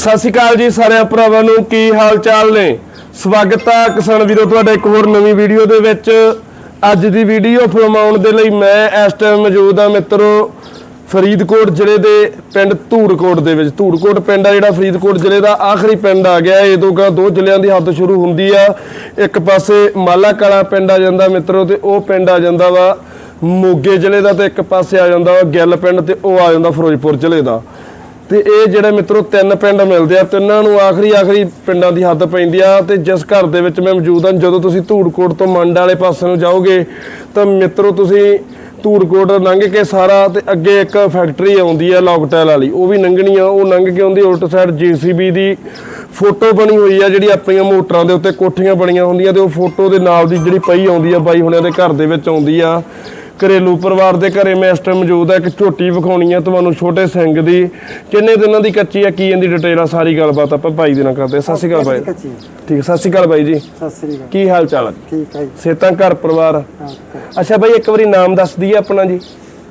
ਸਤਿ ਸ਼੍ਰੀ ਅਕਾਲ ਜੀ ਸਾਰਿਆਂ ਭਰਾਵਾਂ ਨੂੰ, ਕੀ ਹਾਲ ਚਾਲ ਨੇ? ਸਵਾਗਤ ਆ ਕਿਸਾਨ ਵੀਰੋ, ਤੁਹਾਡਾ ਇੱਕ ਹੋਰ ਨਵੀਂ ਵੀਡੀਓ ਦੇ ਵਿੱਚ। ਅੱਜ ਦੀ ਵੀਡੀਓ ਫਿਲਮਾਉਣ ਦੇ ਲਈ ਮੈਂ ਇਸ ਟਾਈਮ ਮੌਜੂਦ ਹਾਂ ਮਿੱਤਰੋ, ਫਰੀਦਕੋਟ ਜ਼ਿਲ੍ਹੇ ਦੇ ਪਿੰਡ ਧੂੜਕੋਟ ਦੇ ਵਿੱਚ। ਧੂੜਕੋਟ ਪਿੰਡ ਆ ਜਿਹੜਾ ਫਰੀਦਕੋਟ ਜ਼ਿਲ੍ਹੇ ਦਾ ਆਖਰੀ ਪਿੰਡ ਆ ਗਿਆ। ਇਹ ਤੋਂ ਗਾਂ ਦੋ ਜ਼ਿਲ੍ਹਿਆਂ ਦੀ ਹੱਦ ਸ਼ੁਰੂ ਹੁੰਦੀ ਆ। ਇੱਕ ਪਾਸੇ ਮਾਲਾ ਕਲਾ ਪਿੰਡ ਆ ਜਾਂਦਾ ਮਿੱਤਰੋ ਤੇ ਉਹ ਪਿੰਡ ਆ ਜਾਂਦਾ ਵਾ ਮੋਗੇ ਜ਼ਿਲ੍ਹੇ ਦਾ ਤੇ ਇੱਕ ਪਾਸੇ ਆ ਜਾਂਦਾ ਵਾ ਗਿੱਲ ਪਿੰਡ ਤੇ ਉਹ ਆ ਜਾਂਦਾ ਫਿਰੋਜ਼ਪੁਰ ਜ਼ਿਲ੍ਹੇ ਦਾ। ਤੇ ਇਹ ਜਿਹੜੇ ਮਿੱਤਰੋ ਤਿੰਨ ਪਿੰਡ ਮਿਲਦੇ ਆ, ਤਿੰਨਾਂ ਨੂੰ ਆਖਰੀ ਆਖਰੀ ਪਿੰਡਾਂ ਦੀ ਹੱਦ ਪੈਂਦੀ ਆ ਤੇ ਜਿਸ ਘਰ ਦੇ ਵਿੱਚ ਮੈਂ ਮੌਜੂਦ ਹਾਂ, ਜਦੋਂ ਤੁਸੀਂ ਧੂੜਕੋਟ ਤੋਂ ਮੰਡ ਵਾਲੇ ਪਾਸੇ ਨੂੰ ਜਾਓਗੇ, ਤਾਂ ਮਿੱਤਰੋ ਤੁਸੀਂ ਧੂੜਕੋਟ ਲੰਘ ਕੇ ਸਾਰਾ ਤੇ ਅੱਗੇ ਇੱਕ ਫੈਕਟਰੀ ਆਉਂਦੀ ਆ ਲੌਕਟੈਲ ਵਾਲੀ, ਉਹ ਵੀ ਲੰਘਣੀ ਆ, ਉਹ ਲੰਘ ਕੇ ਆਉਂਦੀ ਉਲਟ ਸਾਈਡ ਜੀਸੀਬੀ ਦੀ ਫੋਟੋ ਬਣੀ ਹੋਈ ਆ, ਜਿਹੜੀ ਆਪਣੀਆਂ ਮੋਟਰਾਂ ਦੇ ਉੱਤੇ ਕੋਠੀਆਂ ਬਣੀਆਂ ਹੁੰਦੀਆਂ ਤੇ ਉਹ ਫੋਟੋ ਦੇ ਨਾਲ ਦੀ ਜਿਹੜੀ ਪਈ ਆਉਂਦੀ ਆ, ਬਾਈ ਹੁਣਿਆਂ ਦੇ ਘਰ ਦੇ ਵਿੱਚ ਆਉਂਦੀ ਆ। ਘਰੇਲੂ ਪਰਿਵਾਰ ਦੇ ਘਰੇ ਮੈਂ ਇਸ ਟਾਈਮ ਮੌਜੂਦ ਆ ਇੱਕ ਝੋਟੀ ਵਿਖਾਉਣੀ ਆ ਤੁਹਾਨੂੰ ਛੋਟੇ ਸਿੰਘ ਦੀ। ਕਿੰਨੇ ਦਿਨਾਂ ਦੀ ਕੱਚੀ ਆ ਕੀ ਇਹਦੀ ਡਿਟੇਲ ਆ ਸਾਰੀ ਗੱਲਬਾਤ ਆਪਾਂ ਭਾਈ ਦੇ ਨਾਲ ਕਰਦੇ ਆ। ਸਤਿ ਸ਼੍ਰੀ ਅਕਾਲ ਕੱਚੀ ਠੀਕ ਹੈ, ਸਤਿ ਸ਼੍ਰੀ ਅਕਾਲ ਬਾਈ ਜੀ। ਸਤਿ ਸ੍ਰੀ ਅਕਾਲ। ਕੀ ਹਾਲ ਚਾਲ ਹੈ ਠੀਕ ਹੈ ਜੀ। ਸੇਤਾਂ ਘਰ ਪਰਿਵਾਰ? ਅੱਛਾ ਬਾਈ ਇੱਕ ਵਾਰੀ ਨਾਮ ਦੱਸ ਦਈਏ ਆਪਣਾ ਜੀ।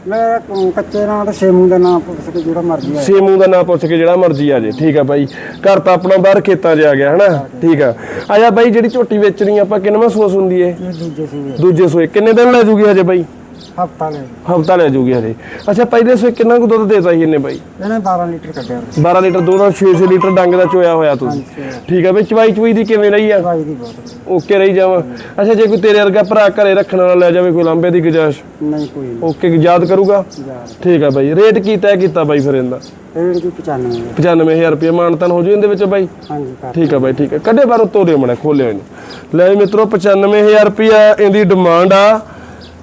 ਮੈਂ ਕੱਚੇ ਨਾਂ ਤੇ ਛੇਮੂ ਦਾ ਨਾਮ ਪੁੱਛ ਕੇ ਜਿਹੜਾ ਮਰਜ਼ੀ ਆ। ਸੇਮੂ ਦਾ ਨਾਮ ਪੁੱਛ ਕੇ ਜਿਹੜਾ ਮਰਜ਼ੀ ਆ ਜੇ। ਠੀਕ ਆ ਬਾਈ ਘਰ ਤਾਂ ਆਪਣਾ ਬਾਹਰ ਖੇਤਾਂ 'ਚ ਆ ਗਿਆ ਹਨਾ? ਠੀਕ ਆ। ਆਜਾ ਬਾਈ ਜਿਹੜੀ ਝੋਟੀ ਵੇਚਣੀ ਆਪਾਂ ਕਿੰਨਵਾਂ ਸੂਆ ਸੁੰਦੀ ਏ ਦੂਜੇ ਸੂਏ। ਕਿੰਨੇ ਦਿਨ ਲੈ ਜੂਗੀ ਹਜੇ ਬਾਈ ਹਫਤਾ ਲੈ ਹਫਤਾ ਲੈ ਜੂਗੀ ਹਜੇ। ਅੱਛਾ ਪਹਿਲੇ ਸੂਏ ਕਿੰਨਾ ਕੁ ਦੁੱਧ ਦੇਤਾ ਸੀ ਇਹਨੇ ਬਾਈ? ਇਹਨੇ 12 ਲੀਟਰ ਕੱਢਿਆ 12 ਲੀਟਰ ਦਾ 6 ਲੀਟਰ ਡੰਗ ਦਾ ਚੋਇਆ ਹੋਇਆ ਤੁਸੀਂ। ਹਾਂਜੀ। ਠੀਕ ਆ ਬਈ ਚਵਾਈ ਚੁਈ ਦੀ ਕਿਵੇਂ ਰਹੀ ਆ? ਦੀ ਓਕੇ ਰਹੀ ਜਾਵਾਂ। ਅੱਛਾ ਜੇ ਕੋਈ ਤੇਰੇ ਵਰਗਾ ਭਰਾ ਘਰੇ ਰੱਖਣ ਵਾਲਾ ਲੈ ਜਾਵੇ ਕੋਈ ਲਾਂਬੇ ਦੀ ਗੁਜਾਇਸ਼? ਨਹੀਂ ਕੋਈ ਨਹੀਂ। ਓਕੇ ਯਾਦ ਕਰੂਗਾ? ਯਾਰ ਠੀਕ ਆ ਬਾਈ ਰੇਟ ਕੀ ਤੈਅ ਕੀਤਾ ਬਾਈ ਫਿਰ ਇਹਦਾ? ਦੀ 95 ਹੈ। 95000 ਰੁਪਏ ਮਾਨਤਨ ਹੋ ਜੂ ਇਹਦੇ ਵਿੱਚ ਬਾਈ? ਹਾਂਜੀ ਕਰ ਠੀਕ ਆ ਬਾਈ ਠੀਕ ਆ। ਕੱਢੇ ਬਾਹਰੋਂ ਤੋੜੇ ਮੜਾ ਖੋਲਿਓ ਇਹਨੂੰ। ਲੈ ਵੀ ਮਿੱਤਰੋ 95000 ਰੁਪਿਆ ਇਹਦੀ ਡਿਮਾਂਡ ਆ।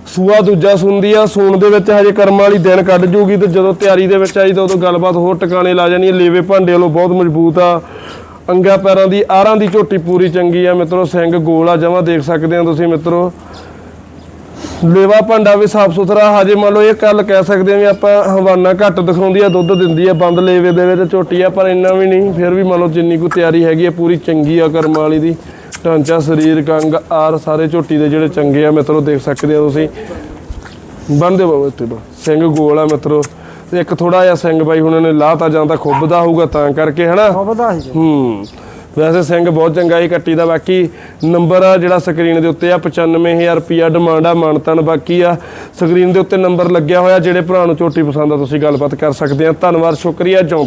ਸੂਆ ਦੂਜਾ ਸੁਣਦੀ ਆ, ਸੂਣ ਦੇ ਵਿੱਚ ਹਜੇ ਕਰਮ ਵਾਲੀ ਦਿਨ ਕੱਢ ਜੂਗੀ ਤੇ ਜਦੋਂ ਤਿਆਰੀ ਦੇ ਵਿੱਚ ਆਈ ਤਾਂ ਉਦੋਂ ਗੱਲਬਾਤ ਹੋਰ ਟਿਕਾਣੇ ਲਾ ਜਾਣੀ ਆ। ਲੇਵੇ ਭਾਂਡੇ ਵੱਲੋਂ ਬਹੁਤ ਮਜ਼ਬੂਤ ਆ। ਅੰਗਾ ਪੈਰਾਂ ਦੀ ਆਰਾਂ ਦੀ ਝੋਟੀ ਪੂਰੀ ਚੰਗੀ ਆ। ਮਿੱਤਰੋ, ਸਿੰਘ ਗੋਲ ਆ, ਜਮਾ ਦੇਖ ਸਕਦੇ ਆ ਤੁਸੀਂ ਮਿੱਤਰੋ। ਲੇਵਾ ਭਾਂਡਾ ਵੀ ਸਾਫ਼ ਸੁਥਰਾ, ਹਜੇ ਮੰਨ ਲਓ ਇਹ ਕੱਲ ਕਹਿ ਸਕਦੇ ਆ ਵੀ ਆਪਾਂ ਹਵਾਨਾ ਘੱਟ ਦਿਖਾਉਂਦੀ ਆ, ਦੁੱਧ ਦਿੰਦੀ ਆ, ਬੰਦ ਲੇਵੇ ਦੇ ਵਿੱਚ ਝੋਟੀ ਆ, ਪਰ ਇੰਨਾ ਵੀ ਨਹੀਂ। ਫਿਰ ਵੀ ਮੰਨ ਲਓ ਜਿੰਨੀ ਕੁ ਤਿਆਰੀ ਹੈਗੀ ਆ, ਪੂਰੀ ਚੰਗੀ ਆ ਕਰਮ ਵਾਲੀ ਦੀ। ਢਾਂਚਾ ਸਰੀਰ ਕੰਗ ਆਰ ਸਾਰੇ ਝੋਟੀ ਦੇ ਜਿਹੜੇ ਚੰਗੇ ਆ ਮਿੱਤਰੋ ਦੇਖ ਸਕਦੇ ਆ ਤੁਸੀਂ। ਬੰਦੇ ਬਾਬਾ ਬਾ ਸਿੰਘ ਗੋਲ ਆ ਮਿੱਤਰੋ। ਤੇ ਇੱਕ ਥੋੜਾ ਜਿਹਾ ਸਿੰਘ ਬਾਈ ਹੁਣ ਨੇ ਲਾਤਾ ਜਾਂਦਾ ਖੁੱਬਦਾ ਹੋਊਗਾ ਤਾਂ ਕਰਕੇ ਹਨਾ? ਖੁੱਬਦਾ ਸੀ। ਹੂੰ। ਵੈਸੇ ਸਿੰਘ ਬਹੁਤ ਚੰਗਾ ਹੀ ਕੱਟੀ ਦਾ ਬਾਕੀ ਨੰਬਰ ਆ ਜਿਹੜਾ ਸਕਰੀਨ ਦੇ ਉੱਤੇ ਆ 95000 ਰੁਪਿਆ ਡਿਮਾਂਡ ਆ ਮਾਨਤਨ ਬਾਕੀ ਆ। ਸਕਰੀਨ ਦੇ ਉੱਤੇ ਨੰਬਰ ਲੱਗਿਆ ਹੋਇਆ ਜਿਹੜੇ ਭਰਾ ਨੂੰ ਝੋਟੀ ਪਸੰਦ ਆ ਤੁਸੀਂ ਗੱਲਬਾਤ ਕਰ ਸਕਦੇ ਆ। ਧੰਨਵਾਦ ਸ਼ੁਕਰੀਆ ਜੌਂ